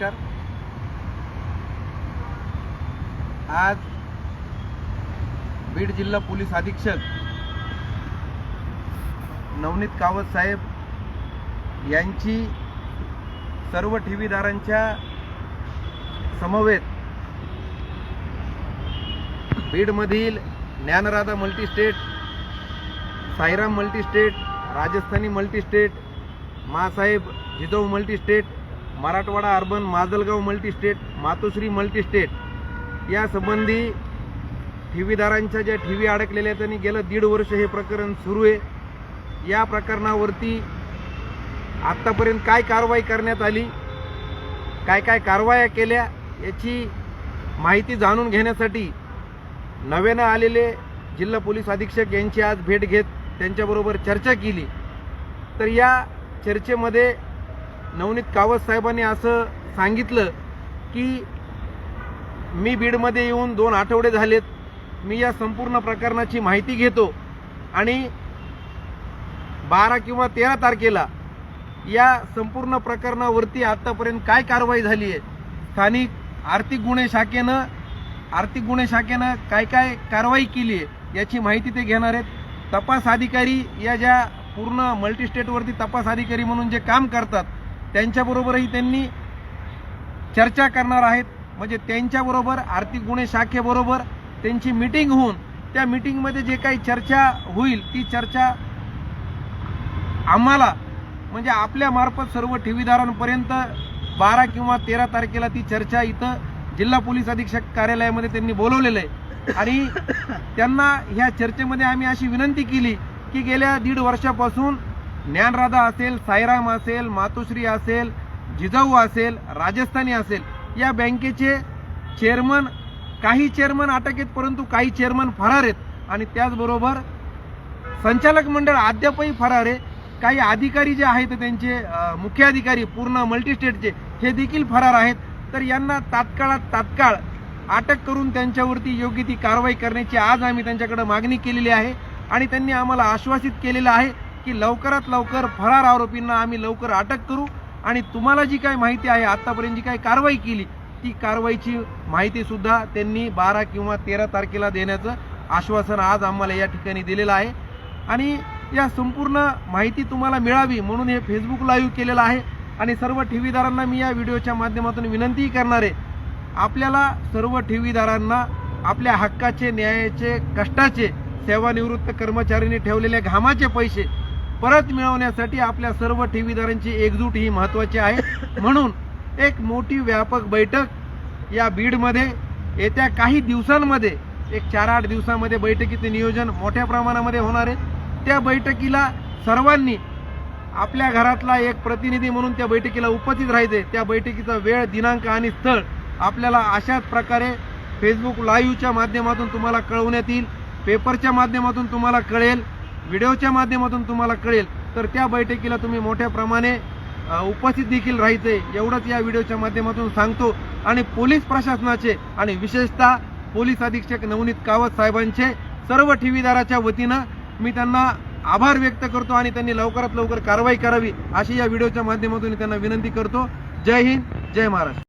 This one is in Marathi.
नमस्कार. आज बीड जिल्हा पोलीस अधीक्षक नवनीत कावत साहेब यांची सर्व ठेवीदारांच्या समवेत बीडमधील Dnyanradha multistate Sairam multistate Rajasthani multistate Masaheb Jijau multistate Marathwada urban Majalgaon multistate Matoshri multistate या संबंधी ठेवीदारांच्या ज्या ठेवी अडकलेल्या आहेत त्यांनी गेलं दीड वर्ष हे प्रकरण सुरू आहे. या प्रकरणावरती आत्तापर्यंत काय कारवाई करण्यात आली काय काय कारवाया केल्या याची माहिती जाणून घेण्यासाठी नव्यानं आलेले जिल्हा पोलीस अधीक्षक यांची आज भेट घेत त्यांच्याबरोबर चर्चा केली. तर या चर्चेमध्ये नवनीत कावत साहेबांनी असं सांगितलं की मी बीडमध्ये येऊन दोन आठवडे झालेत. मी या संपूर्ण प्रकरणाची माहिती घेतो. आणि बारा किंवा तेरा तारखेला या संपूर्ण प्रकरणावरती आतापर्यंत काय कारवाई झाली आहे? स्थानिक आर्थिक गुन्हे शाखेनं आर्थिक गुन्हे शाखेनं काय काय कारवाई केली आहे याची माहिती ते घेणार आहेत. तपास अधिकारी या ज्या पूर्ण मल्टीस्टेटवरती तपास अधिकारी म्हणून जे काम करतात त्यांच्याबरोबरही त्यांनी चर्चा करणार आहेत. म्हणजे त्यांच्याबरोबर आर्थिक गुन्हे शाखेबरोबर त्यांची मिटिंग होऊन त्या मिटिंगमध्ये जे काही चर्चा होईल ती चर्चा आम्हाला म्हणजे आपल्यामार्फत सर्व ठेवीदारांपर्यंत बारा किंवा तेरा तारखेला ती चर्चा इथं जिल्हा पोलीस अधीक्षक कार्यालयामध्ये त्यांनी बोलवलेलं आहे. आणि त्यांना ह्या चर्चेमध्ये आम्ही अशी विनंती केली की गेल्या दीड वर्षापासून ज्ञानराधा असेल साईराम असेल मातोश्री असेल जिजाऊ असेल राजस्थानी असेल या बँकेचे चेअरमन काही चेअरमन अटक आहेत परंतु काही चेअरमन फरार आहेत. आणि त्याचबरोबर संचालक मंडळ अद्यापही फरार आहे. काही अधिकारी जे आहेत त्यांचे मुख्य अधिकारी पूर्ण मल्टीस्टेटचे हे देखील फरार आहेत. तर यांना तात्काळात तात्काळ अटक करून त्यांच्यावरती योग्य ती कारवाई करण्याची आज आम्ही त्यांच्याकडे मागणी केलेली आहे. आणि त्यांनी आम्हाला आश्वासित केलेलं आहे की लवकरात लवकर फरार आरोपींना आम्ही लवकर अटक करू आणि तुम्हाला जी काही माहिती आहे आतापर्यंत जी काही कारवाई केली ती कारवाईची माहिती सुद्धा त्यांनी बारा किंवा तेरा तारखेला देण्याचं आश्वासन आज आम्हाला या ठिकाणी दिलेलं आहे. आणि या संपूर्ण माहिती तुम्हाला मिळावी म्हणून हे फेसबुक लाईव्ह केलेलं आहे. आणि सर्व ठेवीदारांना मी या व्हिडिओच्या माध्यमातून विनंती करणार आहे. आपल्याला सर्व ठेवीदारांना आपल्या हक्काचे न्यायाचे कष्टाचे सेवानिवृत्त कर्मचाऱ्यांनी ठेवलेले घामाचे पैसे परत मिळवण्यासाठी आपल्या सर्व ठेवीदारांची एकजूट ही महत्वाची आहे. म्हणून एक मोठी व्यापक बैठक या बीडमध्ये येत्या काही दिवसांमध्ये एक चार आठ दिवसामध्ये बैठकीचे नियोजन मोठ्या प्रमाणामध्ये होणार आहे. त्या बैठकीला सर्वांनी आपल्या घरातला एक प्रतिनिधी म्हणून त्या बैठकीला उपस्थित राहायचे. त्या बैठकीचा वेळ दिनांक आणि स्थळ आपल्याला अशाच प्रकारे फेसबुक लाईव्हच्या माध्यमातून तुम्हाला कळवण्यात येईल. पेपरच्या माध्यमातून तुम्हाला कळेल. व्हिडिओच्या माध्यमातून तुम्हाला कळेल. तर त्या बैठकीला तुम्ही मोठ्या प्रमाणे उपस्थित देखील राहायचे एवढंच या व्हिडिओच्या माध्यमातून सांगतो. आणि पोलीस प्रशासनाचे आणि विशेषतः पोलीस अधीक्षक नवनीत कावत साहेबांचे सर्व ठेवीदाराच्या वतीनं मी त्यांना आभार व्यक्त करतो आणि त्यांनी लवकरात लवकर कारवाई करावी अशी या व्हिडिओच्या माध्यमातून त्यांना विनंती करतो. जय हिंद जय महाराष्ट्र.